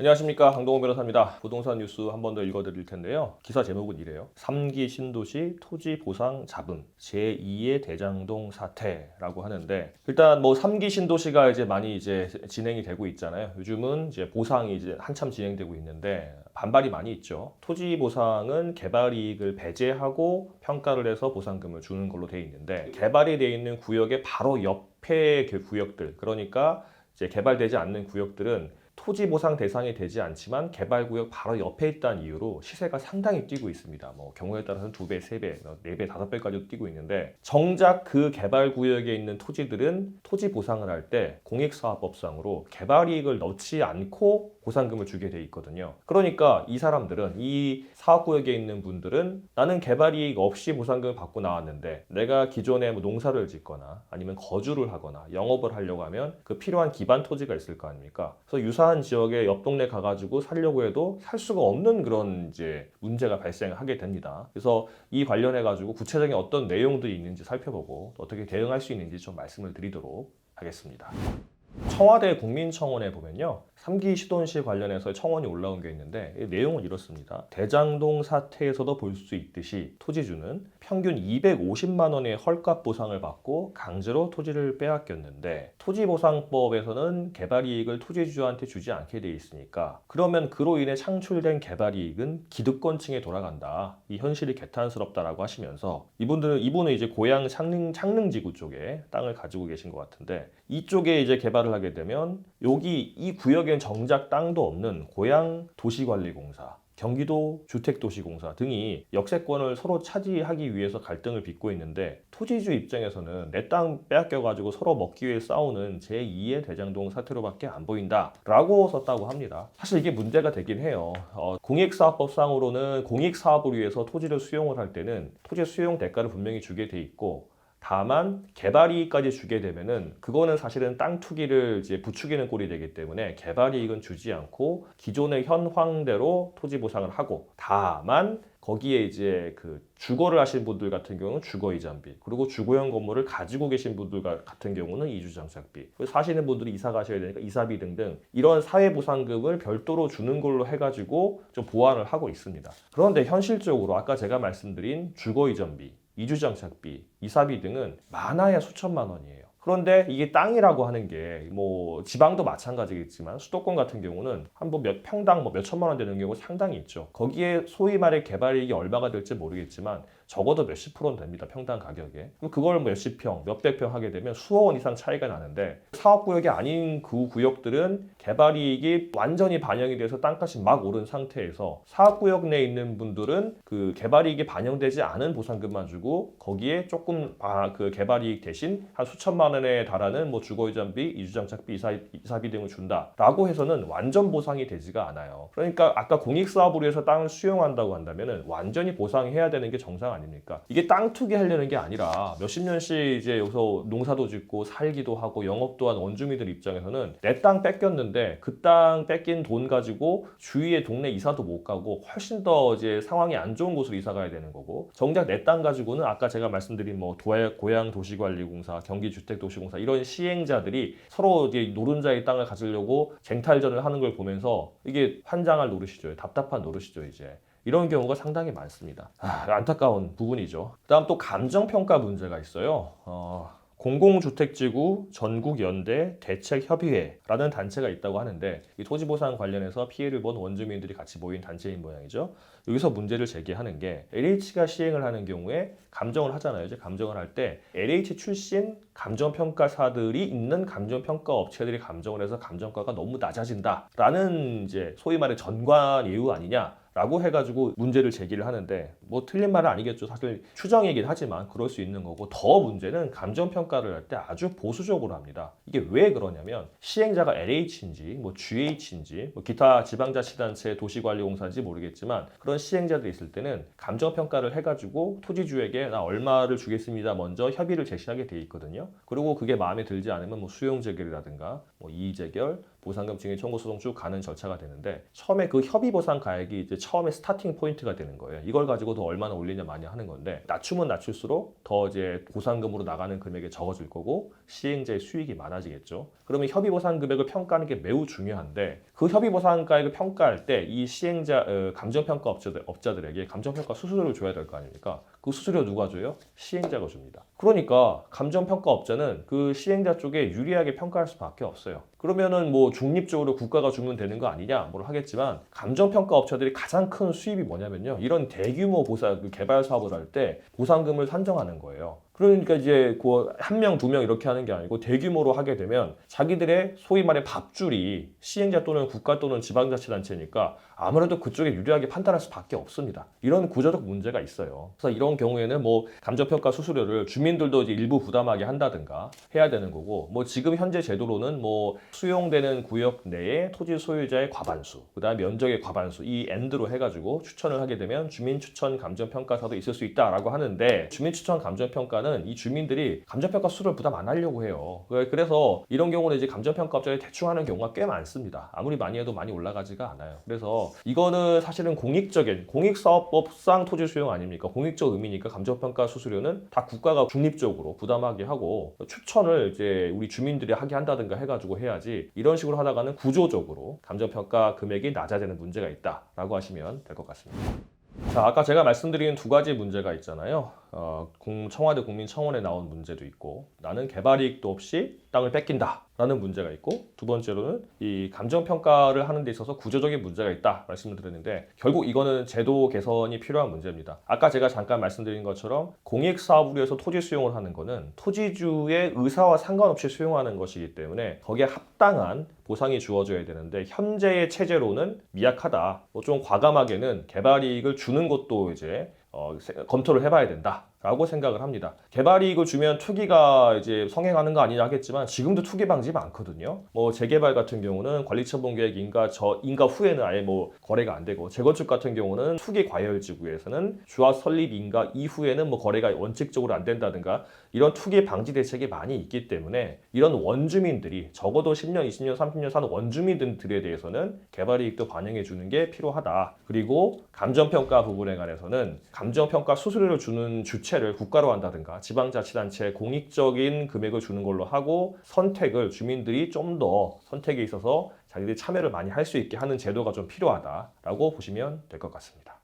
안녕하십니까 강동호 변호사입니다. 부동산 뉴스 한 번 더 읽어드릴 텐데요. 기사 제목은 이래요. 3기 신도시 토지 보상 잡음 제2의 대장동 사태라고 하는데 일단 뭐 3기 신도시가 이제 많이 이제 진행이 되고 있잖아요. 요즘은 이제 보상이 이제 한참 진행되고 있는데 반발이 많이 있죠. 토지 보상은 개발 이익을 배제하고 평가를 해서 보상금을 주는 걸로 돼 있는데 개발이 돼 있는 구역의 바로 옆에 그 구역들 그러니까 이제 개발되지 않는 구역들은 토지 보상 대상이 되지 않지만 개발 구역 바로 옆에 있다는 이유로 시세가 상당히 뛰고 있습니다. 뭐 경우에 따라서는 두 배, 세 배, 네 배, 다섯 배까지도 뛰고 있는데 정작 그 개발 구역에 있는 토지들은 토지 보상을 할 때 공익사업법상으로 개발 이익을 넣지 않고 보상금을 주게 돼 있거든요. 그러니까 이 사람들은 이 사업구역에 있는 분들은 나는 개발 이익 없이 보상금을 받고 나왔는데 내가 기존에 뭐 농사를 짓거나 아니면 거주를 하거나 영업을 하려고 하면 그 필요한 기반 토지가 있을 거 아닙니까? 그래서 유사한 지역에 옆 동네 가가지고 살려고 해도 살 수가 없는 그런 이제 문제가 발생하게 됩니다. 그래서 이 관련해 가지고 구체적인 어떤 내용들이 있는지 살펴보고 또 어떻게 대응할 수 있는지 좀 말씀을 드리도록 하겠습니다. 청와대 국민청원에 보면요. 3기 시돈시 관련해서 청원이 올라온 게 있는데 이 내용은 이렇습니다. 대장동 사태에서도 볼 수 있듯이 토지주는 평균 250만 원의 헐값 보상을 받고 강제로 토지를 빼앗겼는데 토지보상법에서는 개발 이익을 토지주한테 주지 않게 돼 있으니까 그러면 그로 인해 창출된 개발 이익은 기득권층에 돌아간다. 이 현실이 개탄스럽다라고 하시면서 이분들은 이분은 이제 고향 창릉 창릉지구 쪽에 땅을 가지고 계신 것 같은데 이쪽에 이제 개발을 하게 되면 여기 이 구역엔 정작 땅도 없는 고향 도시관리공사 경기도 주택도시공사 등이 역세권을 서로 차지하기 위해서 갈등을 빚고 있는데 토지주 입장에서는 내 땅 빼앗겨가지고 서로 먹기 위해 싸우는 제2의 대장동 사태로밖에 안 보인다 라고 썼다고 합니다. 사실 이게 문제가 되긴 해요. 어, 공익사업법상으로는 공익사업을 위해서 토지를 수용을 할 때는 토지 수용 대가를 분명히 주게 돼 있고 다만 개발 이익까지 주게 되면은 그거는 사실은 땅 투기를 이제 부추기는 꼴이 되기 때문에 개발 이익은 주지 않고 기존의 현황대로 토지 보상을 하고 다만 거기에 이제 그 주거를 하신 분들 같은 경우는 주거 이전비 그리고 주거용 건물을 가지고 계신 분들 가- 같은 경우는 이주 장착비 그리고 사시는 분들이 이사 가셔야 되니까 이사비 등등 이런 사회 보상금을 별도로 주는 걸로 해가지고 좀 보완을 하고 있습니다. 그런데 현실적으로 아까 제가 말씀드린 주거 이전비 이주 장착비, 이사비 등은 많아야 수천만 원이에요. 그런데 이게 땅이라고 하는 게 뭐 지방도 마찬가지겠지만 수도권 같은 경우는 한 뭐 몇 평당 뭐 몇 천만 원 되는 경우가 상당히 있죠. 거기에 소위 말해 개발이익이 얼마가 될지 모르겠지만 적어도 몇십 프로는 됩니다. 평당 가격에. 그럼 그걸 뭐 몇십 평, 몇백 평 하게 되면 수억 원 이상 차이가 나는데 사업구역이 아닌 그 구역들은 개발이익이 완전히 반영이 돼서 땅값이 막 오른 상태에서 사업구역 내에 있는 분들은 그 개발이익이 반영되지 않은 보상금만 주고 거기에 조금 아, 그 개발이익 대신 한 수천만 원에 달하는 뭐 주거이전비, 이주장착비, 이사, 이사비 등을 준다라고 해서는 완전 보상이 되지가 않아요. 그러니까 아까 공익사업으로 해서 땅을 수용한다고 한다면은 완전히 보상해야 되는 게 정상 아닙니까? 이게 땅 투기 하려는 게 아니라 몇십 년씩 이제 여기서 농사도 짓고 살기도 하고 영업도 한 원주민들 입장에서는 내 땅 뺏겼는데 그 땅 뺏긴 돈 가지고 주위의 동네 이사도 못 가고 훨씬 더 이제 상황이 안 좋은 곳으로 이사 가야 되는 거고 정작 내 땅 가지고는 아까 제가 말씀드린 뭐 도야, 고향 도시관리공사, 경기주택도시공사 이런 시행자들이 서로 이제 노른자의 땅을 가지려고 쟁탈전을 하는 걸 보면서 이게 환장할 노릇이죠. 답답한 노릇이죠, 이제. 이런 경우가 상당히 많습니다. 아, 안타까운 부분이죠. 그다음 또 감정평가 문제가 있어요. 어, 공공주택지구 전국연대 대책협의회라는 단체가 있다고 하는데 이 토지보상 관련해서 피해를 본 원주민들이 같이 모인 단체인 모양이죠. 여기서 문제를 제기하는 게 LH가 시행을 하는 경우에 감정을 하잖아요. 이제 감정을 할 때 LH 출신 감정평가사들이 있는 감정평가 업체들이 감정을 해서 감정가가 너무 낮아진다라는 이제 소위 말해 전관 예우 아니냐. 라고 해가지고 문제를 제기를 하는데 뭐 틀린 말은 아니겠죠. 사실 추정이긴 하지만 그럴 수 있는 거고 더 문제는 감정 평가를 할 때 아주 보수적으로 합니다. 이게 왜 그러냐면 시행자가 LH인지 뭐 GH인지 뭐 기타 지방자치단체 도시관리공사인지 모르겠지만 그런 시행자들이 있을 때는 감정 평가를 해가지고 토지주에게 나 얼마를 주겠습니다. 먼저 협의를 제시하게 돼 있거든요. 그리고 그게 마음에 들지 않으면 뭐 수용 재결이라든가 뭐 이의 재결 보상금 증액 청구 소송 쭉 가는 절차가 되는데 처음에 그 협의 보상 가액이 이제 처음에 스타팅 포인트가 되는 거예요. 이걸 가지고 더 얼마나 올리냐 많이 하는 건데 낮추면 낮출수록 더 이제 보상금으로 나가는 금액이 적어질 거고 시행자의 수익이 많아지겠죠. 그러면 협의 보상 금액을 평가하는 게 매우 중요한데 그 협의 보상 가액을 평가할 때 이 시행자 어, 감정 평가 업자들, 업자들에게 감정 평가 수수료를 줘야 될 거 아닙니까? 그 수수료 누가 줘요? 시행자가 줍니다. 그러니까 감정 평가 업자는 그 시행자 쪽에 유리하게 평가할 수밖에 없어요. 그러면은 뭐 중립적으로 국가가 주면 되는 거 아니냐 뭘 하겠지만 감정 평가 업체들이 가장 큰 수입이 뭐냐면요 이런 대규모 보상 그 개발 사업을 할 때 보상금을 산정하는 거예요. 그러니까 이제 그 한 명 두 명 이렇게 하는 게 아니고 대규모로 하게 되면 자기들의 소위 말해 밥줄이 시행자 또는 국가 또는 지방자치단체니까 아무래도 그쪽에 유리하게 판단할 수밖에 없습니다. 이런 구조적 문제가 있어요. 그래서 이런 경우에는 뭐 감정평가 수수료를 주민들도 이제 일부 부담하게 한다든가 해야 되는 거고 뭐 지금 현재 제도로는 뭐 수용되는 구역 내에 토지 소유자의 과반수, 그다음 면적의 과반수 이 엔드로 해가지고 추천을 하게 되면 주민 추천 감정 평가사도 있을 수 있다라고 하는데 주민 추천 감정 평가는 이 주민들이 감정 평가 수를 부담 안 하려고 해요. 그래서 이런 경우는 이제 감정 평가 업자에 대충 하는 경우가 꽤 많습니다. 아무리 많이 해도 많이 올라가지가 않아요. 그래서 이거는 사실은 공익적인 공익사업법상 토지 수용 아닙니까? 공익적 의미니까 감정 평가 수수료는 다 국가가 중립적으로 부담하게 하고 추천을 이제 우리 주민들이 하게 한다든가 해가지고 해야지 이런 식으로 하다가는 구조적으로 감정 평가 금액이 낮아지는 문제가 있다라고 하시면 될 것 같습니다. 자, 아까 제가 말씀드린 두 가지 문제가 있잖아요. 어, 공- 청와대 국민청원에 나온 문제도 있고, 나는 개발 이익도 없이 땅을 뺏긴다. 라는 문제가 있고, 두 번째로는 이 감정 평가를 하는 데 있어서 구조적인 문제가 있다. 말씀을 드렸는데, 결국 이거는 제도 개선이 필요한 문제입니다. 아까 제가 잠깐 말씀드린 것처럼 공익 사업으로 해서 토지 수용을 하는 거는 토지주의 의사와 상관없이 수용하는 것이기 때문에 거기에 합당한 보상이 주어져야 되는데 현재의 체제로는 미약하다. 뭐좀 과감하게는 개발 이익을 주는 것도 이제 어, 세- 검토를 해봐야 된다 라고 생각을 합니다. 개발 이익을 주면 투기가 이제 성행하는 거 아니냐 하겠지만 지금도 투기 방지 많거든요. 뭐 재개발 같은 경우는 관리처분 계획 인가 저 인가 후에는 아예 뭐 거래가 안 되고 재건축 같은 경우는 투기 과열 지구에서는 조합 설립 인가 이후에는 뭐 거래가 원칙적으로 안 된다든가 이런 투기 방지 대책이 많이 있기 때문에 이런 원주민들이 적어도 10년, 20년, 30년 사는 원주민들에 대해서는 개발 이익도 반영해 주는 게 필요하다. 그리고 감정평가 부분에 관해서는 감정평가 수수료를 주는 주체 를 국가로 한다든가 지방자치단체 공익적인 금액을 주는 걸로 하고 선택을 주민들이 좀 더 선택에 있어서 자기들이 참여를 많이 할 수 있게 하는 제도가 좀 필요하다라고 보시면 될 것 같습니다.